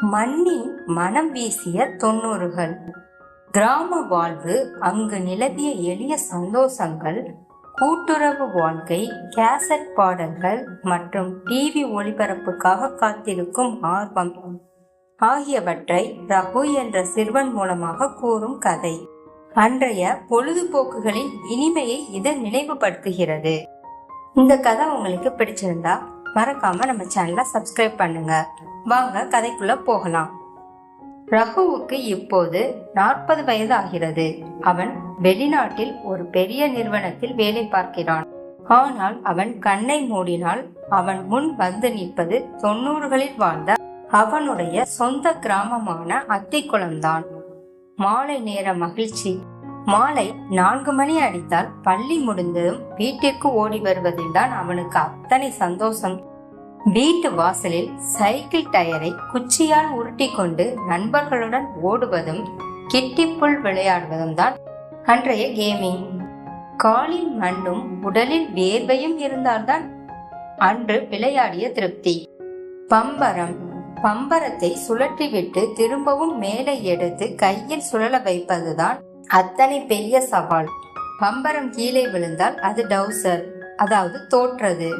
மண்ணின் மனம் வீசிய தொண்ணூறுகள் கிராம வாழ்வு அங்கு நிலவிய எளிய சந்தோஷங்கள் கூட்டுறவு வாழ்க்கை கேசட் பாடல்கள் மற்றும் டிவி ஒளிபரப்புக்காக காத்திருக்கும் ஆர்வம். ஆகியவற்றை ரகு என்ற சிறுவன் மூலமாக கூறும் கதை. அன்றைய பொழுதுபோக்குகளின் இனிமையை இது நினைவுபடுத்துகிறது. இந்த கதை உங்களுக்கு பிடிச்சிருந்தா மறக்காம நம்ம சேனலை சப்ஸ்கிரைப் பண்ணுங்க. வாங்க கதைக்குள்ள போகலாம். ரகுவுக்கு இப்போது நாற்பது வயது ஆகிறது அவன் வெளிநாட்டில் ஒரு பெரிய நிறுவனத்தில் வேலை பார்க்கிறான். ஆனால் அவன் கண்ணை மூடினால் அவன் முன் வந்து நிற்பது தொண்ணூறுகளில் வாழ்ந்த அவனுடைய சொந்த கிராமமான அத்திக்குளம்தான். மாலை நேர மகிழ்ச்சி. மாலை நான்கு மணி அடித்தால் பள்ளி முடிந்ததும் வீட்டிற்கு ஓடி வருவதில்தான் அவனுக்கு அத்தனை சந்தோஷம். வீட்டு வாசலில் சைக்கிள் டயரை குச்சியால் உருட்டி கொண்டு நண்பர்களுடன் ஓடுவதும் கிட்டிப்புள் விளையாடுவதும் தான் அன்றைய கேமிங் காலில் மண்ணும் உடலில் வேர்வையும் இருந்தால்தான் அன்று விளையாடிய திருப்தி. பம்பரம். பம்பரத்தை சுழற்றிவிட்டு திரும்பவும் மேலே எடுத்து கையில் சுழல வைப்பதுதான் அத்தனை பெரிய சவால். பம்பரம் கீழே விழுந்தால் அது டவுசர் அதாவது தோற்றது.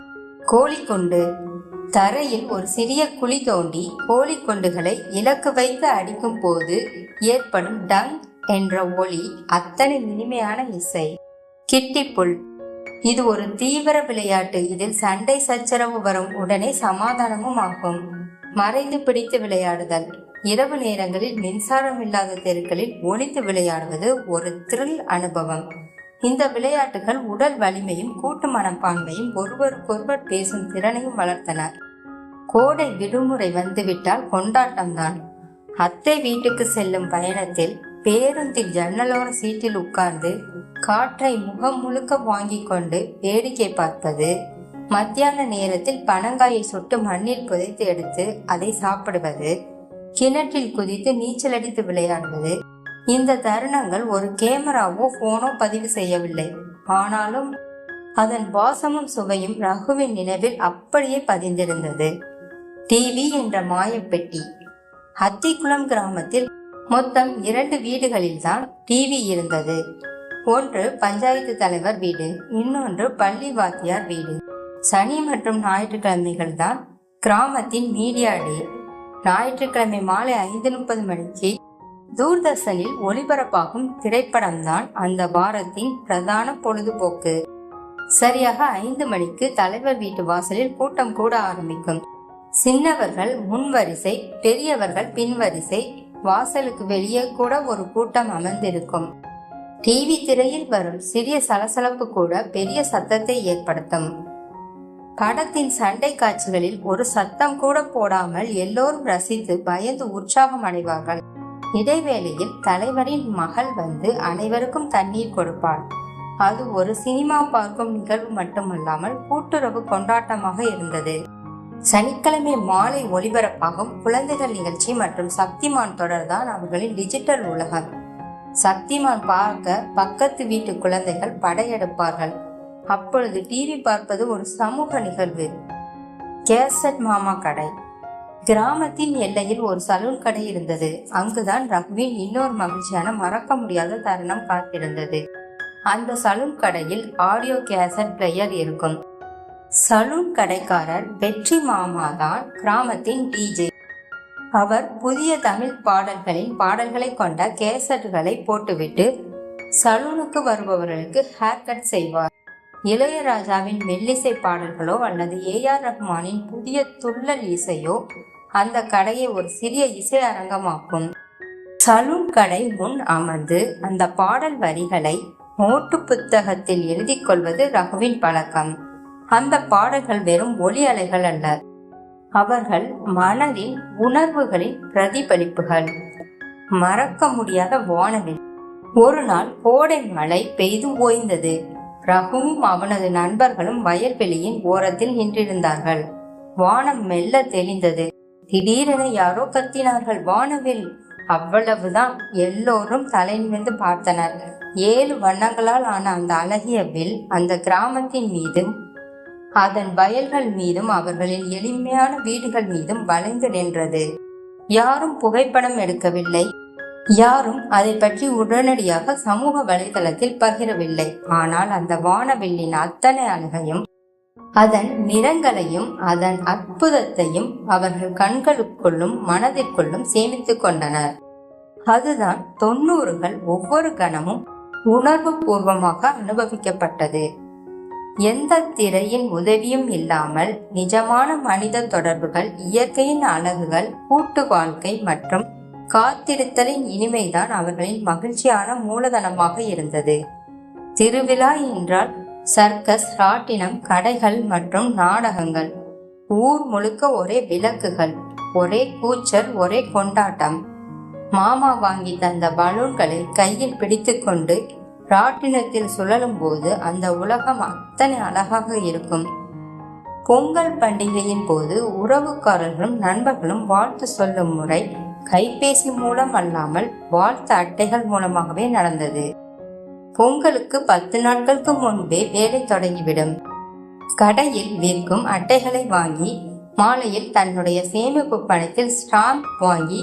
கோழிக்குண்டு. தரையில் ஒரு சிறிய குழி தோண்டி கோழிக்குண்டுகளை இலக்கு வைத்து அடிக்கும் போது ஏற்படும் டங் என்ற ஒளி அத்தனை இனிமையான இசை. கிட்டிப்புல். இது ஒரு தீவிர விளையாட்டு. இதில் சண்டை சச்சரவு வரும். உடனே சமாதானமும் ஆகும். மறைந்து பிடித்து விளையாடுதல். இரவு நேரங்களில் மின்சாரம் இல்லாத தெருக்களில் ஒளிந்து விளையாடுவது ஒரு த்ரில் அனுபவம். இந்த விளையாட்டுகள் உடல் வலிமையும் கூட்டு மனப்பான்மையும் ஒருவருக்கொருவர் பேசும் திறனையும் வளர்த்தனர் கோடை விடுமுறை வந்துவிட்டால் கொண்டாட்டம்தான். அத்தை வீட்டுக்கு செல்லும் பயணத்தில் பேருந்தில் ஜன்னலோர சீட்டில் உட்கார்ந்து காற்றை முகம் முழுக்க வாங்கி கொண்டு வேடிக்கை பார்ப்பது மத்தியான நேரத்தில் பனங்காயை சுட்டு மண்ணில் புதைத்து எடுத்து அதை சாப்பிடுவது கிணற்றில் குதித்து நீச்சல் அடித்து விளையாடுவது இந்த தருணங்கள் ஒரு கேமராவோ போனோ பதிவு செய்யவில்லை. ஆனாலும் அதன் வாசமும் சுவையும் ரகுவின் நினைவில் அப்படியே பதிந்திருந்தது. டிவி என்ற மாயப்பெட்டி. அத்திக்குளம் கிராமத்தில் மொத்தம் இரண்டு வீடுகளில்தான் டிவி இருந்தது. ஒன்று பஞ்சாயத்து தலைவர் வீடு இன்னொன்று பள்ளி வாத்தியார் வீடு. சனி மற்றும் ஞாயிற்றுக்கிழமைகள் தான் கிராமத்தின் மீடியா டே. ஞாயிற்றுக்கிழமை மாலை ஐந்து முப்பது மணிக்கு தூர்தர்ஷனில் ஒளிபரப்பாகும் திரைப்படம்தான் அந்த வாரத்தின் பிரதான பொழுதுபோக்கு. சரியாக ஐந்து மணிக்கு தலைவர் வீட்டு வாசலில் கூட்டம் கூட ஆரம்பிக்கும். சின்னவர்கள் முன்வரிசை பெரியவர்கள் பின்வரிசை வாசலுக்கு வெளியே கூட ஒரு கூட்டம் அமர்ந்திருக்கும். டிவி திரையில் வரும் சிறிய சலசலப்பு கூட பெரிய சத்தத்தை ஏற்படுத்தும். படத்தின் சண்டை காட்சிகளில் ஒரு சத்தம் கூட போடாமல் எல்லோரும் ரசித்து பயந்து உற்சாகம் அடைவார்கள். இடைவேளையில் தலைவரின் மகள் வந்து அனைவருக்கும் தண்ணீர் கொடுப்பாள். அது ஒரு சினிமா பார்க்கும் நிகழ்வு மட்டுமல்லாமல் கூட்டுறவு கொண்டாட்டமாக இருந்தது. சனிக்கிழமை மாலை ஒளிபரப்பாகும் குழந்தைகள் நிகழ்ச்சி மற்றும் சக்திமான் தொடர்தான் அவர்களின் டிஜிட்டல் உலகம். சக்திமான் பார்க்க பக்கத்து வீட்டு குழந்தைகள் படையெடுப்பார்கள். அப்பொழுது டிவி பார்ப்பது ஒரு சமூக நிகழ்வு. கேசட் மாமா கடை. கிராமத்தின் எல்லையில் ஒரு சலூன் கடை இருந்தது. அங்குதான் ரகுவின் இன்னொரு மகிழ்ச்சியான மறக்க முடியாத தருணம் காத்திருந்தது. அந்த சலூன் கடையில் ஆடியோ கேசட் பிளேயர் இருக்கும். சலூன் கடைக்காரர் வெற்றி மாமா தான் கிராமத்தின் டிஜே அவர் புதிய தமிழ் பாடல்களின் பாடல்களை கொண்ட கேசட்டுகளை போட்டுவிட்டு சலூனுக்கு வருபவர்களுக்கு ஹேர் கட் செய்வார். இளையராஜாவின் மெல்லிசை பாடல்களோ அல்லது ஏ ஆர் ரஹ்மானின் புதிய துள்ளல் இசையோ அந்த கடையை ஒரு சிறிய இசை அரங்கமாக்கும். சலூன் கடை முன் அமர்ந்து அந்த பாடல் வரிகளை நோட்டு புத்தகத்தில் எழுதி கொள்வது ரகுவின் பழக்கம். அந்த பாடல்கள் வெறும் ஒலி அலைகள் அல்ல. அவர்கள் மனதின் உணர்வுகளின் பிரதிபலிப்புகள். மறக்க முடியாத வானவில். ஒரு நாள் கோடை மழை பெய்து ஓய்ந்தது. ரகுவும் அவனது நண்பர்களும் வயல்வெளியின் ஓரத்தில் நின்றிருந்தார்கள். வானம் மெல்ல தெளிந்தது. திடீரென யாரோ கத்தினார்கள். வானவில் அவ்வளவுதான் எல்லோரும் தலை நிமிர்ந்து பார்த்தனர். ஏழு வண்ணங்களால் ஆன அந்த அழகிய வில் அந்த கிராமத்தின் மீதும் அதன் வயல்கள் மீதும் அவர்களின் எளிமையான வீடுகள் மீதும் வளைந்து நின்றது. யாரும் புகைப்படம் எடுக்கவில்லை. யாரும் அதை பற்றி உடனடியாக சமூக வலைதளத்தில் பகிரவில்லை. ஆனால் அந்த வானவில்லின் அத்தனை அழகையும் அதன் நிறங்களையும் அதன் அற்புதத்தையும் அவர்கள் கண்களுக்குள்ளும் மனதிற்குள்ளும் சேமித்து கொண்டனர். அதுதான் தொண்ணூறுகள் ஒவ்வொரு கணமும் உணர்வு பூர்வமாக அனுபவிக்கப்பட்டது. எந்த திரையின் உதவியும் இல்லாமல் நிஜமான மனித தொடர்புகள் இயற்கையின் அழகுகள் கூட்டு வாழ்க்கை மற்றும் காத்திருத்தலின் இனிமைதான் அவர்களின் மகிழ்ச்சியான மூலதனமாக இருந்தது. திருவிழா என்றால் சர்க்கஸ் ராட்டினம் கடைகள் மற்றும் நாடகங்கள். ஊர் முழுக்க ஒரே விளக்குகள் ஒரே கூச்சல் ஒரே கொண்டாட்டம். மாமா வாங்கி தந்த பலூன்களை கையில் பிடித்துக்கொண்டு ராட்டினத்தில் சுழலும் போது அந்த உலகம் அத்தனை அழகாக இருக்கும். பொங்கல் பண்டிகையின் போது உறவுக்காரர்களும் நண்பர்களும் வாழ்த்து சொல்லும் முறை கைபேசி மூலம் அல்லாமல் வாழ்த்து அட்டைகள் மூலமாகவே நடந்தது. பொங்கலுக்கு பத்து நாட்களுக்கு முன்பே வேலை தொடங்கிவிடும். கடையில் விற்கும் அட்டைகளை வாங்கி மாலையில் தன்னுடைய சேமிப்பு பணத்தில் ஸ்டாம்ப் வாங்கி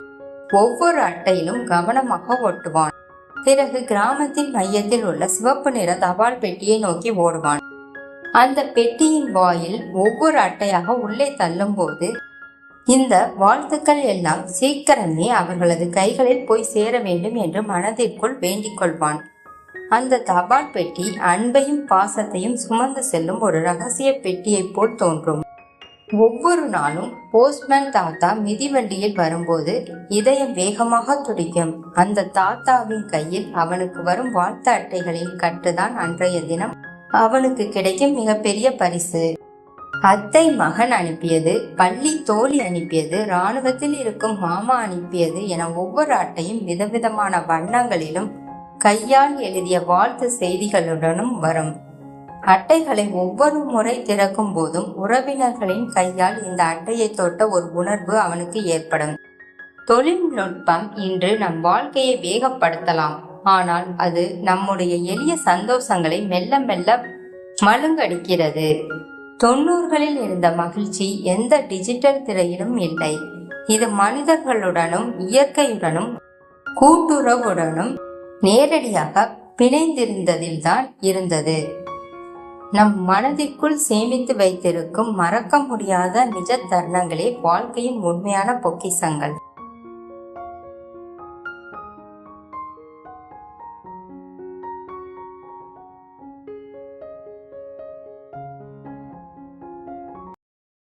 ஒவ்வொரு அட்டையிலும் கவனமாக ஒட்டுவான் பிறகு கிராமத்தின் மையத்தில் உள்ள சிவப்பு நிற தபால் பெட்டியை நோக்கி ஓடுவான். அந்த பெட்டியின் வாயில் ஒவ்வொரு அட்டையாக உள்ளே தள்ளும் போது இந்த வாழ்த்துக்கள் எல்லாம் சீக்கிரமே அவர்களது கைகளில் போய் சேர வேண்டும் என்று மனதிற்குள் வேண்டிக் கொள்வான். அந்த தபால் பெட்டி அன்பையும் பாசத்தையும் சுமந்து செல்லும் ஒரு ரகசிய பெட்டியைப் போல் தோன்றும். ஒவ்வொரு நாளும் போஸ்ட்மேன் தாத்தா மிதிவண்டியில் வரும்போது இதயம் வேகமாக துடிக்கும். அந்த தாத்தாவின் கையில் அவனுக்கு வரும் வாழ்த்து அட்டைகளின் கட்டுதான் அன்றைய தினம். அவனுக்கு கிடைக்கும் மிகப்பெரிய பரிசு. அத்தை மகன் அனுப்பியது பள்ளி தோழி அனுப்பியது இராணுவத்தில் இருக்கும் மாமா அனுப்பியது என ஒவ்வொரு அட்டையும் விதவிதமான வண்ணங்களிலும் கையால் எழுதிய வாழ்த்து செய்திகளுடனும் வரும். அட்டைகளை ஒவ்வொரு முறை திறக்கும் போதும் உறவினர்களின் கையால் இந்த அட்டையை தொட்ட ஒரு உணர்வு அவனுக்கு ஏற்படும். தொழில்நுட்பம் இன்று நம் வாழ்க்கையை வேகப்படுத்தலாம். ஆனால் அது நம்முடைய எளிய சந்தோஷங்களை மெல்ல மெல்ல மழுங்கடிக்கிறது. தொண்ணூறுகளில் இருந்த மகிழ்ச்சி எந்த டிஜிட்டல் திரையிலும் இல்லை. இது மனிதர்களுடனும் இயற்கையுடனும் கூட்டுறவுடனும் நேரடியாக பிணைந்திருந்ததில்தான் இருந்தது. நம் மனதிற்குள் சேமித்து வைத்திருக்கும் மறக்க முடியாத நிஜ தருணங்களே வாழ்க்கையின் உண்மையான பொக்கிசங்கள்